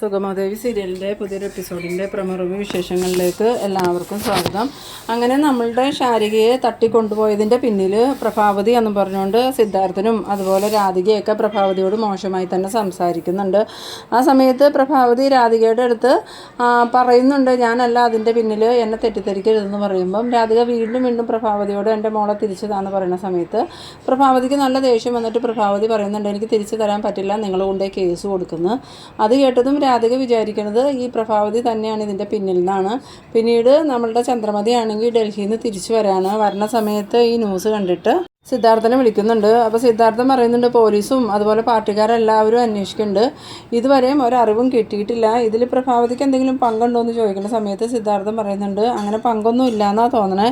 സുഗമാദേവി സീരിയലിന്റെ പുതിയൊരു എപ്പിസോഡിന്റെ പ്രമുഖ വിശേഷങ്ങളിലേക്ക് എല്ലാവർക്കും സ്വാഗതം. അങ്ങനെ നമ്മളുടെ ശാരികയെ തട്ടിക്കൊണ്ടുപോയതിന്റെ പിന്നിൽ പ്രഭാവതി എന്ന് പറഞ്ഞുകൊണ്ട് സിദ്ധാർത്ഥനും അതുപോലെ രാധികയൊക്കെ പ്രഭാവതിയോട് മോശമായി തന്നെ സംസാരിക്കുന്നുണ്ട്. ആ സമയത്ത് പ്രഭാവതി രാധികയുടെ അടുത്ത് പറയുന്നുണ്ട് ഞാനല്ല അതിന്റെ പിന്നിൽ എന്നെ തെറ്റിദ്ധരിക്കരുതെന്ന് പറയുമ്പം രാധിക വീണ്ടും വീണ്ടും പ്രഭാവതിയോട് എന്റെ മോളെ തിരിച്ചതാണെന്ന് പറയുന്ന സമയത്ത് പ്രഭാവതിക്ക് നല്ല ദേഷ്യം വന്നിട്ട് പ്രഭാവതി പറയുന്നുണ്ട് എനിക്ക് തിരിച്ചു തരാൻ പറ്റില്ല നിങ്ങൾ കൊണ്ടേ കേസ് കൊടുക്കുന്നു. അത് കേട്ടതും രാധിക വിചാരിക്കുന്നത് ഈ പ്രഭാവതി തന്നെയാണ് ഇതിന്റെ പിന്നിൽ നിന്നാണ്. പിന്നീട് നമ്മളുടെ ചന്ദ്രമതി ആണെങ്കിൽ ഡൽഹിയിൽ നിന്ന് തിരിച്ചു വരാണ് വരണ സമയത്ത് ഈ ന്യൂസ് കണ്ടിട്ട് സിദ്ധാർത്ഥനെ വിളിക്കുന്നുണ്ട്. അപ്പോൾ സിദ്ധാർത്ഥൻ പറയുന്നുണ്ട് പോലീസും അതുപോലെ പാർട്ടിക്കാരെല്ലാവരും അന്വേഷിക്കുന്നുണ്ട്. ഇതുവരെയും ഒരറിവും കിട്ടിയിട്ടില്ല. ഇതിൽ പ്രഭാവതിക്ക് എന്തെങ്കിലും പങ്കുണ്ടോ എന്ന് ചോദിക്കുന്ന സമയത്ത് സിദ്ധാർത്ഥൻ പറയുന്നുണ്ട് അങ്ങനെ പങ്കൊന്നും ഇല്ലയെന്നാണ് തോന്നണേ.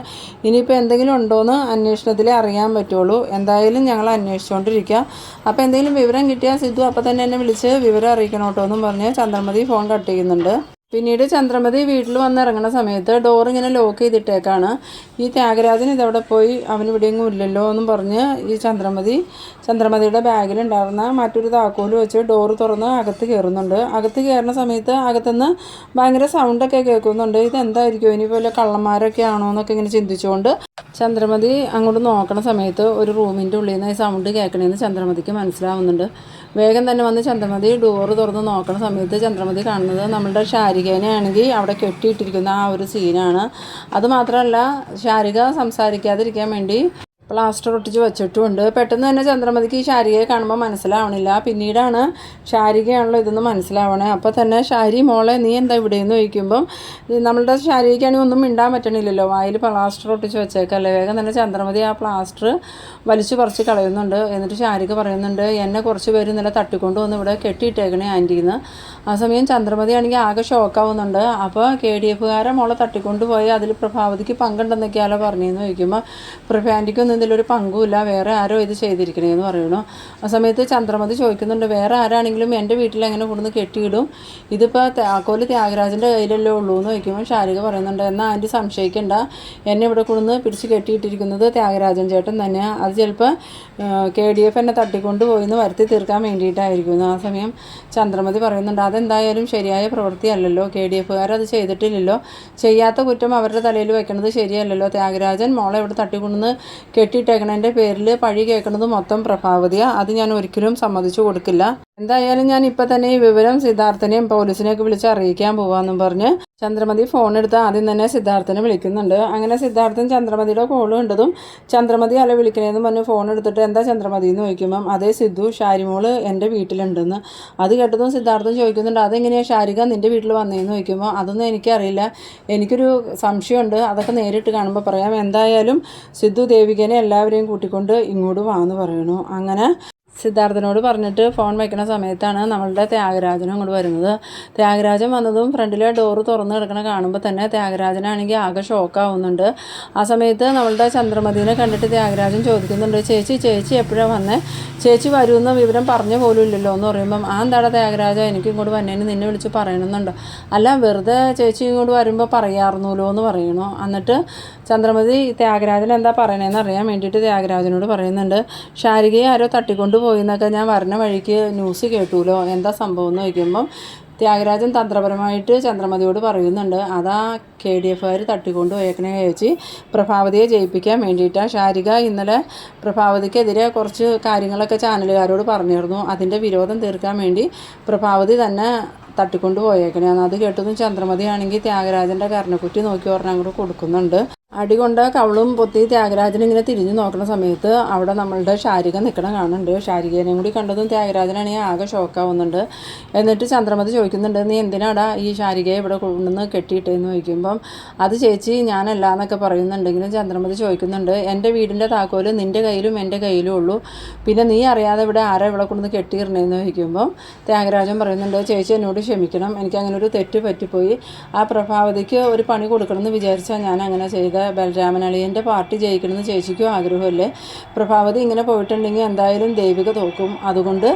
ഇനിയിപ്പോൾ എന്തെങ്കിലും ഉണ്ടോയെന്ന് അന്വേഷണത്തിലേ അറിയാൻ പറ്റുള്ളൂ. എന്തായാലും ഞങ്ങൾ അന്വേഷിച്ചുകൊണ്ടിരിക്കുക അപ്പോൾ എന്തെങ്കിലും വിവരം കിട്ടിയാൽ സിദ്ധു അപ്പോൾ തന്നെ എന്നെ വിളിച്ച് വിവരം അറിയിക്കണം കേട്ടോ എന്നും പറഞ്ഞ് ചന്ദ്രമതി ഫോൺ കട്ട് ചെയ്യുന്നുണ്ട്. പിന്നീട് ചന്ദ്രമതി വീട്ടിൽ വന്ന് ഇറങ്ങുന്ന സമയത്ത് ഡോർ ഇങ്ങനെ ലോക്ക് ചെയ്തിട്ടേക്കാണ്. ഈ ത്യാഗരാജൻ ഇതവിടെ പോയി അവൻ ഇവിടെയെങ്ങും ഇല്ലല്ലോ എന്നും പറഞ്ഞ് ഈ ചന്ദ്രമതി ചന്ദ്രമതിയുടെ ബാഗിലുണ്ടായിരുന്ന മറ്റൊരു താക്കോൽ വെച്ച് ഡോറ് തുറന്ന് അകത്ത് കയറുന്നുണ്ട്. അകത്ത് കയറുന്ന സമയത്ത് അകത്തുനിന്ന് ഭയങ്കര സൗണ്ടൊക്കെ കേൾക്കുന്നുണ്ട്. ഇതെന്തായിരിക്കും? ഇനി പോലെ കള്ളന്മാരൊക്കെ ആണോ എന്നൊക്കെ ഇങ്ങനെ ചിന്തിച്ചുകൊണ്ട് ചന്ദ്രമതി അങ്ങോട്ട് നോക്കണ സമയത്ത് ഒരു റൂമിന്റെ ഉള്ളിൽ നിന്ന് ഈ സൗണ്ട് കേൾക്കണേന്ന് ചന്ദ്രമതിക്ക് മനസ്സിലാവുന്നുണ്ട്. വേഗം തന്നെ വന്ന് ചന്ദ്രമതി ഡോറ് തുറന്ന് നോക്കണ സമയത്ത് ചന്ദ്രമതി കാണുന്നത് നമ്മളുടെ ശാരികേനെ ആണെങ്കിൽ അവിടെ കെട്ടിയിട്ടിരിക്കുന്ന ആ ഒരു സീനാണ് അതുമാത്രമല്ല ശാരിക സംസാരിക്കാതിരിക്കാൻ വേണ്ടി പ്ലാസ്റ്റർ ഒട്ടിച്ച് വെച്ചിട്ടുമുണ്ട്. പെട്ടെന്ന് തന്നെ ചന്ദ്രമതിക്ക് ഈ ശാരികയെ കാണുമ്പോൾ മനസ്സിലാവണില്ല. പിന്നീടാണ് ശാരികയാണല്ലോ ഇതെന്ന് മനസ്സിലാവണേ. അപ്പോൾ തന്നെ ശാരി മോളെ നീ എന്താ ഇവിടെയെന്ന് ചോദിക്കുമ്പം നമ്മളുടെ ശാരികയ്ക്കാണെങ്കിൽ ഒന്നും മിണ്ടാൻ പറ്റണില്ലല്ലോ. വായിൽ പ്ലാസ്റ്റർ ഒട്ടിച്ച് വെച്ചേക്കല്ലേ. വേഗം തന്നെ ചന്ദ്രമതി ആ പ്ലാസ്റ്റർ വലിച്ചു പറിച്ച് കളയുന്നുണ്ട്. എന്നിട്ട് ശാരിക പറയുന്നുണ്ട് എന്നെ കുറച്ച് പേര് ഇന്നലെ തട്ടിക്കൊണ്ട് വന്ന് ഇവിടെ കെട്ടിയിട്ടേക്കണേ ആന്റീന്ന് ആ സമയം ചന്ദ്രമതി ആണെങ്കിൽ ആകെ ഷോക്കാവുന്നുണ്ട്. അപ്പോൾ കെ ഡി എഫുകാരെ മോളെ തട്ടിക്കൊണ്ട് പോയി അതിൽ പ്രഭാവതിക്ക് പങ്കുണ്ടെന്നൊക്കെയാലോ പറഞ്ഞതെന്ന് ചോദിക്കുമ്പോൾ പ്രഭാന്റിക്കൊന്നും ഇതിലൊരു പങ്കുമില്ല. വേറെ ആരോ ഇത് ചെയ്തിരിക്കണേന്ന് പറയണു ആ സമയത്ത് ചന്ദ്രമതി ചോദിക്കുന്നുണ്ട് വേറെ ആരാണെങ്കിലും എന്റെ വീട്ടിൽ എങ്ങനെ കൊണ്ടുവന്ന് കെട്ടിയിടും? ഇതിപ്പോൾ താക്കോൽ ത്യാഗരാജന്റെ കയ്യിലല്ലേ ഉള്ളൂ എന്ന് ചോദിക്കുമ്പോൾ ശാരിക പറയുന്നുണ്ട് എന്നാൽ ആന്റി സംശയിക്കണ്ട. എന്നെ ഇവിടെ കൊണ്ടുവന്ന് പിടിച്ച് കെട്ടിയിട്ടിരിക്കുന്നത് ത്യാഗരാജൻ ചേട്ടൻ തന്നെയാണ് അത് ചിലപ്പോൾ കെ ഡി എഫ് എന്നെ തട്ടിക്കൊണ്ട് പോയിന്ന് വരുത്തി തീർക്കാൻ വേണ്ടിയിട്ടായിരിക്കും ആ സമയം ചന്ദ്രമതി പറയുന്നുണ്ട് അതെന്തായാലും ശരിയായ പ്രവൃത്തിയല്ലല്ലോ. കെ ഡി എഫുകാർ അത് ചെയ്തിട്ടില്ലല്ലോ. ചെയ്യാത്ത കുറ്റം അവരുടെ തലയിൽ വെക്കുന്നത് ശരിയല്ലല്ലോ. ത്യാഗരാജൻ മോളെ ഇവിടെ തട്ടിക്കൊണ്ടുവന്ന് കെട്ടിയിട്ടേക്കണതിന്റെ പേരിൽ പഴി കേൾക്കുന്നത് മൊത്തം പ്രഭാവതിയാണ് അത് ഞാൻ ഒരിക്കലും സമ്മതിച്ചു കൊടുക്കില്ല. എന്തായാലും ഞാൻ ഇപ്പം തന്നെ ഈ വിവരം സിദ്ധാർത്ഥനെയും പോലീസിനെയൊക്കെ വിളിച്ച് അറിയിക്കാൻ പോവാന്നും പറഞ്ഞ് ചന്ദ്രമതി ഫോൺ എടുത്ത് ആദ്യം തന്നെ സിദ്ധാർത്ഥനെ വിളിക്കുന്നുണ്ട്. അങ്ങനെ സിദ്ധാർത്ഥൻ ചന്ദ്രമതിയുടെ കോൾ കണ്ടതും ചന്ദ്രമതി അല്ല വിളിക്കണേന്ന് പറഞ്ഞ് ഫോൺ എടുത്തിട്ട് എന്താ ചന്ദ്രമതി എന്ന് ചോദിക്കുമ്പം അതേ സിദ്ധു ഷാരിമോൾ എന്റെ വീട്ടിലുണ്ടെന്ന്. അത് കേട്ടതും സിദ്ധാർത്ഥൻ ചോദിക്കുന്നുണ്ട്. അതെങ്ങനെയാണ് ഷാരിക നിന്റെ വീട്ടിൽ വന്നതെന്ന് ചോദിക്കുമ്പോൾ അതൊന്നും എനിക്കറിയില്ല. എനിക്കൊരു സംശയമുണ്ട്. അതൊക്കെ നേരിട്ട് കാണുമ്പോൾ പറയാം. എന്തായാലും സിദ്ധു ദേവികനെ എല്ലാവരെയും കൂട്ടിക്കൊണ്ട് ഇങ്ങോട്ട് വാന്ന് പറയണു. അങ്ങനെ സിദ്ധാർത്ഥനോട് പറഞ്ഞിട്ട് ഫോൺ വയ്ക്കുന്ന സമയത്താണ് നമ്മളുടെ ത്യാഗരാജനും അങ്ങോട്ട് വരുന്നത്. ത്യാഗരാജൻ വന്നതും ഫ്രണ്ടിലെ ഡോറ് തുറന്ന് കിടക്കണ കാണുമ്പോൾ തന്നെ ത്യാഗരാജനാണെങ്കിൽ ആകെ ഷോക്കാവുന്നുണ്ട് ആ സമയത്ത് നമ്മളുടെ ചന്ദ്രമതിനെ കണ്ടിട്ട് ത്യാഗരാജൻ ചോദിക്കുന്നുണ്ട് ചേച്ചി ചേച്ചി എപ്പോഴാണ് വന്നേ? ചേച്ചി വരുമെന്ന വിവരം പറഞ്ഞു പോലും ഇല്ലല്ലോ. എന്ന് പറയുമ്പം ആ എന്താടാ ത്യാഗരാജ എനിക്ക് ഇങ്ങോട്ട് വന്നേന് നിന്നെ വിളിച്ച് പറയണമെന്നുണ്ട്. അല്ല വെറുതെ ചേച്ചി ഇങ്ങോട്ട് വരുമ്പോൾ പറയാറുന്നല്ലോ എന്ന് പറയണു എന്നിട്ട് ചന്ദ്രമതി ത്യാഗരാജൻ എന്താ പറയണതെന്ന് അറിയാൻ വേണ്ടിയിട്ട് ത്യാഗരാജനോട് പറയുന്നുണ്ട്. ശാരികയെ ആരോ തട്ടിക്കൊണ്ട് പോയി എന്നൊക്കെ ഞാൻ വരണ വഴിക്ക് ന്യൂസ് കേട്ടുല്ലോ എന്താ സംഭവം എന്ന് ചോദിക്കുമ്പം ത്യാഗരാജൻ തന്ത്രപരമായിട്ട് ചന്ദ്രമതിയോട് പറയുന്നുണ്ട്. അതാ കെ ഡി എഫുകാർ തട്ടിക്കൊണ്ട് പോയേക്കണേ ചേച്ചി പ്രഭാവതിയെ ജയിപ്പിക്കാൻ വേണ്ടിയിട്ടാണ് ഷാരിക ഇന്നലെ പ്രഭാവതിക്കെതിരെ കുറച്ച് കാര്യങ്ങളൊക്കെ ചാനലുകാരോട് പറഞ്ഞിരുന്നു. അതിന്റെ വിരോധം തീർക്കാൻ വേണ്ടി പ്രഭാവതി തന്നെ തട്ടിക്കൊണ്ട് പോയേക്കണേ. അത് കേട്ടതും ചന്ദ്രമതി ആണെങ്കിൽ ത്യാഗരാജന്റെ കർണക്കുറ്റി നോക്കി ഒരെണ്ണം അങ്ങോട്ട് കൊടുക്കുന്നുണ്ട്. അടി കൊണ്ട് കവളും പൊത്തി ത്യാഗരാജൻ ഇങ്ങനെ തിരിഞ്ഞു നോക്കുന്ന സമയത്ത് അവിടെ നമ്മളുടെ ശാരിക നിൽക്കണം കാണുന്നുണ്ട്. ശാരികേനെയും കൂടി കണ്ടതും ത്യാഗരാജനാണെങ്കിൽ ആകെ ഷോക്കാവുന്നുണ്ട് എന്നിട്ട് ചന്ദ്രമതി ചോദിക്കുന്നുണ്ട് നീ എന്തിനാടാ ഈ ശാരികയെ ഇവിടെ കൊണ്ടുവന്ന് കെട്ടിയിട്ടേന്ന്? ചോദിക്കുമ്പം അത് ചേച്ചി ഞാനല്ല എന്നൊക്കെ പറയുന്നുണ്ടെങ്കിലും ചന്ദ്രമതി ചോദിക്കുന്നുണ്ട് എന്റെ വീടിന്റെ താക്കോൽ നിന്റെ കയ്യിലും എന്റെ കയ്യിലും ഉള്ളൂ. പിന്നെ നീ അറിയാതെ ഇവിടെ ആരാ ഇവിടെ കൊണ്ടുവന്ന് കെട്ടിയിടണേന്ന്? ചോദിക്കുമ്പം ത്യാഗരാജൻ പറയുന്നുണ്ട് ചേച്ചി എന്നോട് ക്ഷമിക്കണം. എനിക്ക് അങ്ങനെ ഒരു തെറ്റ് പറ്റിപ്പോയി. ആ പ്രഭാവതിക്ക് ഒരു പണി കൊടുക്കണമെന്ന് വിചാരിച്ചാൽ ഞാൻ അങ്ങനെ ചെയ്തത് ചെയ്ത ബലരാമൻ പാർട്ടി ജയിക്കണമെന്ന് ചേച്ചിക്കും ആഗ്രഹമല്ലേ? പ്രഭാവതി ഇങ്ങനെ പോയിട്ടുണ്ടെങ്കിൽ എന്തായാലും ദേവിക തോക്കും. അതുകൊണ്ട്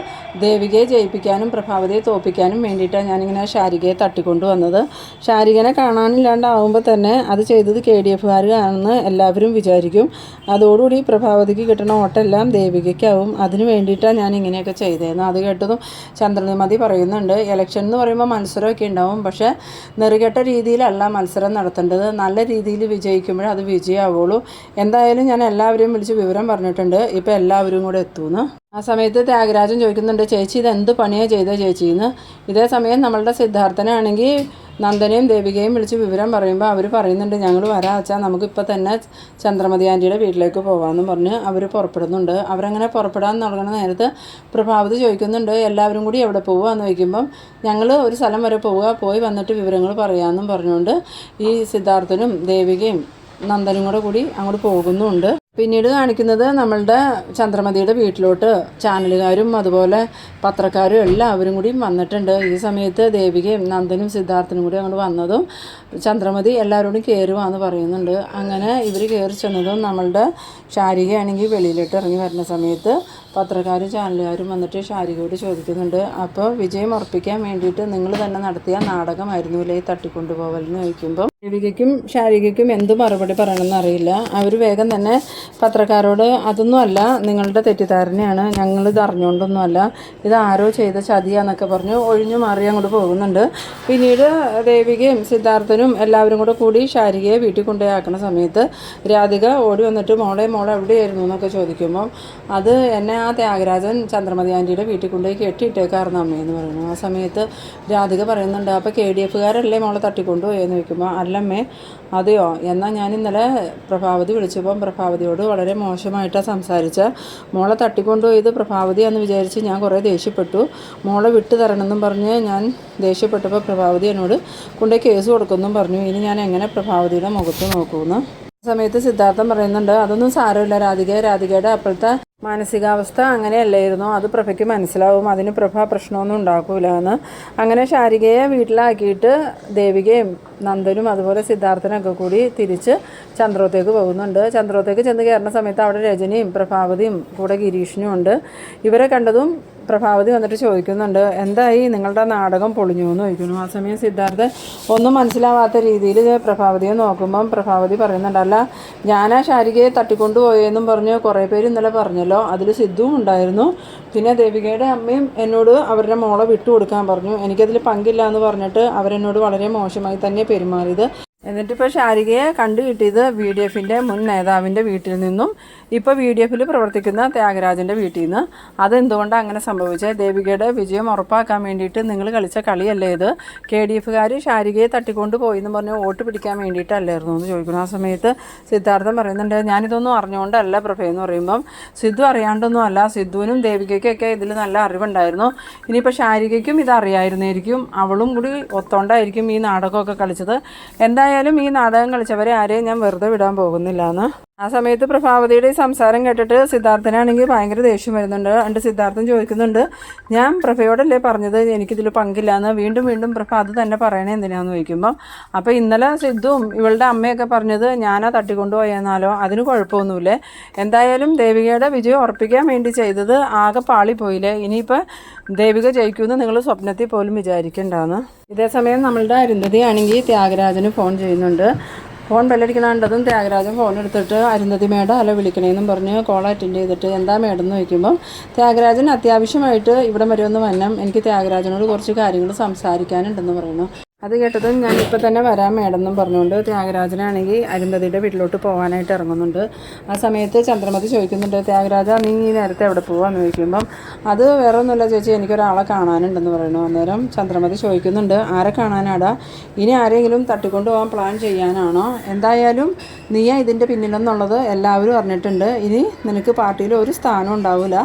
ദേവികയെ ജയിപ്പിക്കാനും പ്രഭാവതിയെ തോപ്പിക്കാനും വേണ്ടിയിട്ടാണ് ഞാനിങ്ങനെ ശാരികയെ തട്ടിക്കൊണ്ടു വന്നത്. ശാരികനെ കാണാനില്ലാണ്ടാവുമ്പോൾ തന്നെ അത് ചെയ്തത് കെ ഡി എഫുകാരാണെന്ന് എല്ലാവരും വിചാരിക്കും. അതോടുകൂടി പ്രഭാവതിക്ക് കിട്ടുന്ന ഓട്ടെല്ലാം ദേവികയ്ക്കാവും. അതിന് വേണ്ടിയിട്ടാണ് ഞാൻ ഇങ്ങനെയൊക്കെ ചെയ്തതെന്ന് അത് കേട്ടതും ചന്ദ്രനിമതി പറയുന്നുണ്ട്. ഇലക്ഷൻ എന്ന് പറയുമ്പോൾ മത്സരമൊക്കെ ഉണ്ടാവും. പക്ഷേ നെറുകെട്ട രീതിയിലല്ല മത്സരം നടത്തേണ്ടത്. നല്ല രീതിയിൽ വിജയിക്കുമ്പോഴേ അത് വിജയമാവുള്ളൂ എന്തായാലും ഞാൻ എല്ലാവരെയും വിളിച്ച് വിവരം പറഞ്ഞിട്ടുണ്ട്. ഇപ്പോൾ എല്ലാവരും കൂടെ എത്തുമെന്ന് ആ സമയത്ത് ത്യാഗരാജൻ ചോദിക്കുന്നുണ്ട് ചേച്ചി ഇത് എന്ത് പണിയാണ് ചെയ്തത് ചേച്ചിന്ന്? ഇതേ സമയം നമ്മളുടെ സിദ്ധാർത്ഥനാണെങ്കിൽ നന്ദനയും ദേവികയും വിളിച്ച് വിവരം പറയുമ്പോൾ അവർ പറയുന്നുണ്ട് ഞങ്ങൾ വരാം വെച്ചാൽ നമുക്കിപ്പോൾ തന്നെ ചന്ദ്രമതി ആന്റിയുടെ വീട്ടിലേക്ക് പോകാമെന്ന് പറഞ്ഞ് അവർ പുറപ്പെടുന്നുണ്ട്. അവരങ്ങനെ പുറപ്പെടാൻ തുടങ്ങുന്ന നേരത്ത് പ്രഭാവതി ചോദിക്കുന്നുണ്ട് എല്ലാവരും കൂടി എവിടെ പോകുകയെന്ന് ചോദിക്കുമ്പം ഞങ്ങൾ ഒരു സ്ഥലം വരെ പോവുക പോയി വന്നിട്ട് വിവരങ്ങൾ പറയാമെന്നും പറഞ്ഞുകൊണ്ട് ഈ സിദ്ധാർത്ഥനും ദേവികയും നന്ദനും കൂടെ കൂടി അങ്ങോട്ട് പോകുന്നുമുണ്ട് പിന്നീട് കാണിക്കുന്നത് നമ്മളുടെ ചന്ദ്രമതിയുടെ വീട്ടിലോട്ട് ചാനലുകാരും അതുപോലെ പത്രക്കാരും എല്ലാവരും കൂടി വന്നിട്ടുണ്ട്. ഈ സമയത്ത് ദേവികയും നന്ദനും സിദ്ധാർത്ഥനും കൂടി അങ്ങോട്ട് വന്നതും ചന്ദ്രമതി എല്ലാവരോടും കയറുവാന്ന് പറയുന്നുണ്ട്. അങ്ങനെ ഇവർ കയറി ചെന്നതും നമ്മളുടെ ശാരികയാണെങ്കിൽ വെളിയിലോട്ട് ഇറങ്ങി വരുന്ന സമയത്ത് പത്രക്കാരും ചാനലുകാരും വന്നിട്ട് ഷാരികയോട് ചോദിക്കുന്നുണ്ട്. അപ്പോൾ വിജയം ഉറപ്പിക്കാൻ വേണ്ടിയിട്ട് നിങ്ങൾ തന്നെ നടത്തിയ നാടകമായിരുന്നു ഇല്ലേ തട്ടിക്കൊണ്ടുപോകലെന്ന് ചോദിക്കുമ്പോൾ ദേവികയ്ക്കും ശാരികയ്ക്കും എന്ത് മറുപടി പറയണമെന്ന് അറിയില്ല. അവർ വേഗം തന്നെ പത്രക്കാരോട് അതൊന്നുമല്ല നിങ്ങളുടെ തെറ്റിദ്ധാരണയാണ് ഞങ്ങളിത് അറിഞ്ഞുകൊണ്ടൊന്നുമല്ല ഇത് ആരോ ചെയ്ത ചതിയാന്നൊക്കെ പറഞ്ഞു ഒഴിഞ്ഞു മാറി അങ്ങോട്ട് പോകുന്നുണ്ട്. പിന്നീട് ദേവികയും സിദ്ധാർത്ഥനും എല്ലാവരും കൂടെ കൂടി ശാരികയെ വീട്ടിൽ കൊണ്ടുപോയി ആക്കുന്ന സമയത്ത് രാധിക ഓടി വന്നിട്ട് മോളെ മോളെ എവിടെയായിരുന്നു എന്നൊക്കെ ചോദിക്കുമ്പം അത് എന്നെ ആ ത്യാഗരാജൻ ചന്ദ്രമതി ആന്റിയുടെ വീട്ടിൽ കൊണ്ടുപോയി കെട്ടിയിട്ടേക്കായിരുന്നു അമ്മയെന്ന് പറയുന്നു. ആ സമയത്ത് രാധിക പറയുന്നുണ്ട് അപ്പോൾ കെ ഡി എഫുകാരല്ലേ മോളെ തട്ടിക്കൊണ്ടുപോയെന്ന്? ചോദിക്കുമ്പോൾ അല്ലമ്മേ. അതെയോ? എന്നാൽ ഞാൻ ഇന്നലെ പ്രഭാവതി വിളിച്ചപ്പം പ്രഭാവതിയോട് വളരെ മോശമായിട്ടാണ് സംസാരിച്ച. മോളെ തട്ടിക്കൊണ്ടുപോയത് പ്രഭാവതിയാന്ന് വിചാരിച്ച് ഞാൻ കുറേ ദേഷ്യപ്പെട്ടു. മോളെ വിട്ടു തരണമെന്നും പറഞ്ഞ് ഞാൻ ദേഷ്യപ്പെട്ടപ്പോൾ പ്രഭാവതി എന്നോട് കൊണ്ടുപോയി കേസ് കൊടുക്കുമെന്നും പറഞ്ഞു. ഇനി ഞാൻ എങ്ങനെ പ്രഭാവതിയുടെ മുഖത്ത് നോക്കുമെന്ന് സമയത്ത് സിദ്ധാർത്ഥം പറയുന്നുണ്ട് അതൊന്നും സാരമില്ല രാധിക. രാധികയുടെ അപ്പോഴത്തെ മാനസികാവസ്ഥ അങ്ങനെയല്ലായിരുന്നു. അത് പ്രഭയ്ക്ക് മനസ്സിലാവും. അതിന് പ്രഭ പ്രശ്നമൊന്നും ഉണ്ടാക്കൂല എന്ന്. അങ്ങനെ ശാരികയെ വീട്ടിലാക്കിയിട്ട് ദേവികയും നന്ദനും അതുപോലെ സിദ്ധാർത്ഥനൊക്കെ കൂടി തിരിച്ച് ചന്ദ്രോത്തേക്ക് പോകുന്നുണ്ട്. ചന്ദ്രോത്തേക്ക് ചെന്ന് കയറുന്ന സമയത്ത് അവിടെ രജനിയും പ്രഭാവതിയും കൂടെ ഗിരീഷിനും ഉണ്ട്. ഇവരെ കണ്ടതും പ്രഭാവതി വന്നിട്ട് ചോദിക്കുന്നുണ്ട് എന്തായി? നിങ്ങളുടെ നാടകം പൊളിഞ്ഞു എന്ന് ചോദിക്കുന്നു. ആ സമയം സിദ്ധാർത്ഥ് ഒന്നും മനസ്സിലാവാത്ത രീതിയിൽ പ്രഭാവതിയെ നോക്കുമ്പം പ്രഭാവതി പറയുന്നുണ്ടല്ല അല്ല ഞാനാ ശാരികയെ തട്ടിക്കൊണ്ടുപോയെന്നും പറഞ്ഞ് കുറേ പേര് ഇന്നലെ പറഞ്ഞല്ലോ അതിൽ സിദ്ധുവും ഉണ്ടായിരുന്നു. പിന്നെ ദേവികയുടെ അമ്മയും എന്നോട് അവരുടെ മോളെ വിട്ടുകൊടുക്കാൻ പറഞ്ഞു. എനിക്കതിൽ പങ്കില്ല എന്ന് പറഞ്ഞിട്ട് അവരെന്നോട് വളരെ മോശമായി തന്നെ പെരുമാറിയത്. എന്നിട്ടിപ്പോൾ ശാരികയെ കണ്ടു കിട്ടിയത് വി ഡി എഫിന്റെ മുൻ നേതാവിന്റെ വീട്ടിൽ നിന്നും ഇപ്പോൾ വി ഡി എഫിൽ പ്രവർത്തിക്കുന്ന ത്യാഗരാജന്റെ വീട്ടിൽ നിന്ന് അതെന്തുകൊണ്ടാണ് അങ്ങനെ സംഭവിച്ചത് ദേവികയുടെ വിജയം ഉറപ്പാക്കാൻ വേണ്ടിയിട്ട് നിങ്ങൾ കളിച്ച കളിയല്ലേ ഇത്? കെ ഡി എഫുകാർ ശാരികയെ തട്ടിക്കൊണ്ട് പോയി എന്ന് പറഞ്ഞ് വോട്ട് പിടിക്കാൻ വേണ്ടിയിട്ടല്ലായിരുന്നു എന്ന് ചോദിക്കുന്നു. ആ സമയത്ത് സിദ്ധാർത്ഥൻ പറയുന്നുണ്ട് ഞാനിതൊന്നും അറിഞ്ഞുകൊണ്ടല്ല പ്രഭ എന്ന് പറയുമ്പം സിദ്ധു അറിയാണ്ടൊന്നും അല്ല. സിദ്ധുവിനും ദേവികയ്ക്കൊക്കെ ഇതിൽ നല്ല അറിവുണ്ടായിരുന്നു. ഇനിയിപ്പോൾ ശാരികയ്ക്കും ഇത് അറിയായിരുന്നായിരിക്കും അവളും കൂടി ഒത്തോണ്ടായിരിക്കും ഈ നാടകമൊക്കെ കളിച്ചത്. എന്തായാലും ഈ നാടകം കളിച്ചവരെ ആരെയും ഞാൻ വെറുതെ വിടാൻ പോകുന്നില്ല എന്ന് ആ സമയത്ത് പ്രഭാവതിയുടെ ഈ സംസാരം കേട്ടിട്ട് സിദ്ധാർത്ഥനാണെങ്കിൽ ഭയങ്കര ദേഷ്യം വരുന്നുണ്ട്. രണ്ട് സിദ്ധാർത്ഥൻ ചോദിക്കുന്നുണ്ട്. ഞാൻ പ്രഭയോടല്ലേ പറഞ്ഞത്? എനിക്കിതിൽ പങ്കില്ല എന്ന് വീണ്ടും വീണ്ടും പ്രഭ അത് തന്നെ പറയണേ എന്തിനാന്ന് ചോദിക്കുമ്പോൾ അപ്പോൾ ഇന്നലെ സിദ്ധുവും ഇവളുടെ അമ്മയൊക്കെ പറഞ്ഞത് ഞാനാ തട്ടിക്കൊണ്ടുപോയെന്നാലോ അതിന് കുഴപ്പമൊന്നുമില്ലേ? എന്തായാലും ദേവികയുടെ വിജയം ഉറപ്പിക്കാൻ വേണ്ടി ചെയ്തത് ആകെ പാളിപ്പോയില്ലേ? ഇനിയിപ്പോൾ ദേവിക ജയിക്കുമെന്ന് നിങ്ങൾ സ്വപ്നത്തിൽ പോലും വിചാരിക്കേണ്ടാന്ന്. ഇതേസമയം നമ്മളുടെ അരുന്ധതി ആണെങ്കിൽ ത്യാഗരാജന് ഫോൺ ചെയ്യുന്നുണ്ട്. ഫോൺ ബെല്ലടിക്കുന്ന കണ്ടതും ത്യാഗരാജൻ ഫോൺ എടുത്തിട്ട് അരുന്ധതി മേഡം അല്ല വിളിക്കണേന്നും പറഞ്ഞ് കോൾ അറ്റൻഡ് ചെയ്തിട്ട് എന്താ മേഡം? എന്ന് ചോദിക്കുമ്പം ത്യാഗരാജൻ അത്യാവശ്യമായിട്ട് ഇവിടെ വരെ ഒന്ന് വന്നം എനിക്ക് ത്യാഗരാജനോട് കുറച്ച് കാര്യങ്ങൾ സംസാരിക്കാനുണ്ടെന്ന് പറയുന്നു. അത് കേട്ടതും ഞാൻ ഇപ്പം തന്നെ വരാൻ മേഡെന്നും പറഞ്ഞുകൊണ്ട് ത്യാഗരാജനാണെങ്കിൽ അരുന്ധതിയുടെ വീട്ടിലോട്ട് പോകാനായിട്ട് ഇറങ്ങുന്നുണ്ട്. ആ സമയത്ത് ചന്ദ്രമതി ചോദിക്കുന്നുണ്ട് ത്യാഗരാജ നീ ഈ നേരത്തെ എവിടെ പോവാന്ന് ചോദിക്കുമ്പം അത് വേറെ ഒന്നുമില്ല ചോദിച്ചാൽ എനിക്കൊരാളെ കാണാനുണ്ടെന്ന് പറയുന്നു. അന്നേരം ചന്ദ്രമതി ചോദിക്കുന്നുണ്ട് ആരെ കാണാനാടാ? ഇനി ആരെങ്കിലും തട്ടിക്കൊണ്ട് പോകാൻ പ്ലാൻ ചെയ്യാനാണോ? എന്തായാലും നീയാ ഇതിന്റെ പിന്നിലെന്നുള്ളത് എല്ലാവരും അറിഞ്ഞിട്ടുണ്ട്. ഇനി നിനക്ക് പാർട്ടിയിൽ ഒരു സ്ഥാനം ഉണ്ടാവില്ല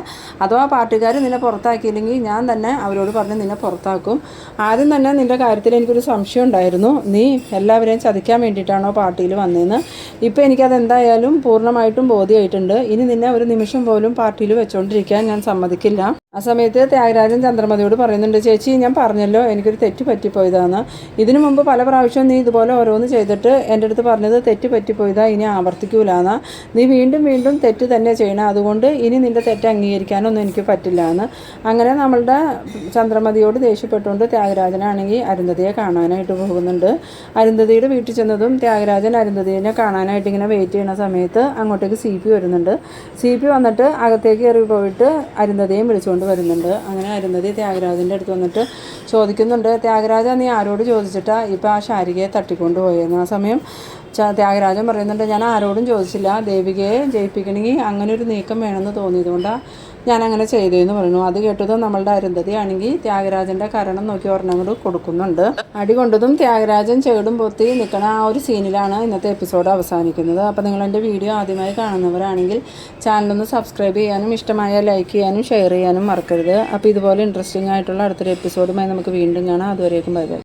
അഥവാ പാർട്ടിക്കാർ നിന്നെ പുറത്താക്കിയില്ലെങ്കിൽ ഞാൻ തന്നെ അവരോട് പറഞ്ഞ് നിന്നെ പുറത്താക്കും. ആദ്യം തന്നെ നിന്റെ കാര്യത്തിൽ എനിക്കൊരു സംശയം ഉണ്ടായിരുന്നു. നീ എല്ലാവരെയും ചതിക്കാൻ വേണ്ടിയിട്ടാണോ പാർട്ടിയിൽ വന്നതെന്ന് ഇപ്പോൾ എനിക്കത് എന്തായാലും പൂർണമായിട്ടും ബോധ്യമായിട്ടുണ്ട് ഇനി നിന്നെ ഒരു നിമിഷം പോലും പാർട്ടിയിൽ വെച്ചുകൊണ്ടിരിക്കാൻ ഞാൻ സമ്മതിക്കില്ല. ആ സമയത്ത് ത്യാഗരാജൻ ചന്ദ്രമതിയോട് പറയുന്നുണ്ട് ചേച്ചി ഞാൻ പറഞ്ഞല്ലോ എനിക്കൊരു തെറ്റ് പറ്റിപ്പോയതാണ് ഇതിനു മുമ്പ് പല പ്രാവശ്യവും നീ ഇതുപോലെ ഓരോന്ന് ചെയ്തിട്ട് എന്റെ അടുത്ത് പറഞ്ഞത് തെറ്റ് പറ്റിപ്പോയതാ ഇനി ആവർത്തിക്കൂലാണ് നീ വീണ്ടും വീണ്ടും തെറ്റ് തന്നെ ചെയ്യണം അതുകൊണ്ട് ഇനി നിന്റെ തെറ്റ് അംഗീകരിക്കാനൊന്നും എനിക്ക് പറ്റില്ല എന്ന് അങ്ങനെ നമ്മളുടെ ചന്ദ്രമതിയോട് ദേഷ്യപ്പെട്ടുകൊണ്ട് ത്യാഗരാജനാണെങ്കിൽ അരുന്ധതിയെ കാണാനായിട്ട് പോകുന്നുണ്ട്. അരുന്ധതിയുടെ വീട്ടിൽ ചെന്നതും ത്യാഗരാജൻ അരുന്ധതിനെ കാണാനായിട്ട് ഇങ്ങനെ വെയിറ്റ് ചെയ്യുന്ന സമയത്ത് അങ്ങോട്ടേക്ക് സി പി വരുന്നുണ്ട്. സി പി വന്നിട്ട് അകത്തേക്ക് കയറി പോയിട്ട് അരുന്ധതിയും വിളിച്ചുകൊണ്ട് വരുന്നുണ്ട്. അങ്ങനെ അരുന്ധതി ത്യാഗരാജന്റെ അടുത്ത് വന്നിട്ട് ചോദിക്കുന്നുണ്ട് ത്യാഗരാജ നീ ആരോട് ചോദിച്ചിട്ടാ ഇപ്പം ആ ശാരികയെ തട്ടിക്കൊണ്ട് പോയെന്ന്? ആ സമയം ത്യാഗരാജൻ പറയുന്നുണ്ട് ഞാൻ ആരോടും ചോദിച്ചില്ല. ദേവികയെ ജയിപ്പിക്കണമെങ്കിൽ അങ്ങനെ ഒരു നീക്കം വേണമെന്ന് തോന്നിയതുകൊണ്ടാണ് ഞാൻ ചെയ്തു എന്ന് പറയുന്നു. അത് കേട്ടത് നമ്മളുടെ അരുന്ധതി ആണെങ്കിൽ ത്യാഗരാജന്റെ കരണം നോക്കി ഒരെണ്ണം കൂടി കൊടുക്കുന്നുണ്ട്. അടി കൊണ്ടതും ത്യാഗരാജൻ ചേടും പൊത്തി നിൽക്കണ ആ ഒരു സീനിലാണ് ഇന്നത്തെ എപ്പിസോഡ് അവസാനിക്കുന്നത്. അപ്പോൾ നിങ്ങൾ എന്റെ വീഡിയോ ആദ്യമായി കാണുന്നവരാണെങ്കിൽ ചാനലൊന്ന് സബ്സ്ക്രൈബ് ചെയ്യാനും ഇഷ്ടമായ ലൈക്ക് ചെയ്യാനും ഷെയർ ചെയ്യാനും മറക്കരുത്. അപ്പോൾ ഇതുപോലെ ഇൻട്രസ്റ്റിംഗ് ആയിട്ടുള്ള അടുത്തൊരു എപ്പിസോഡുമായി നമുക്ക് വീണ്ടും കാണാം. അതുവരേക്കും ബൈ ബൈ.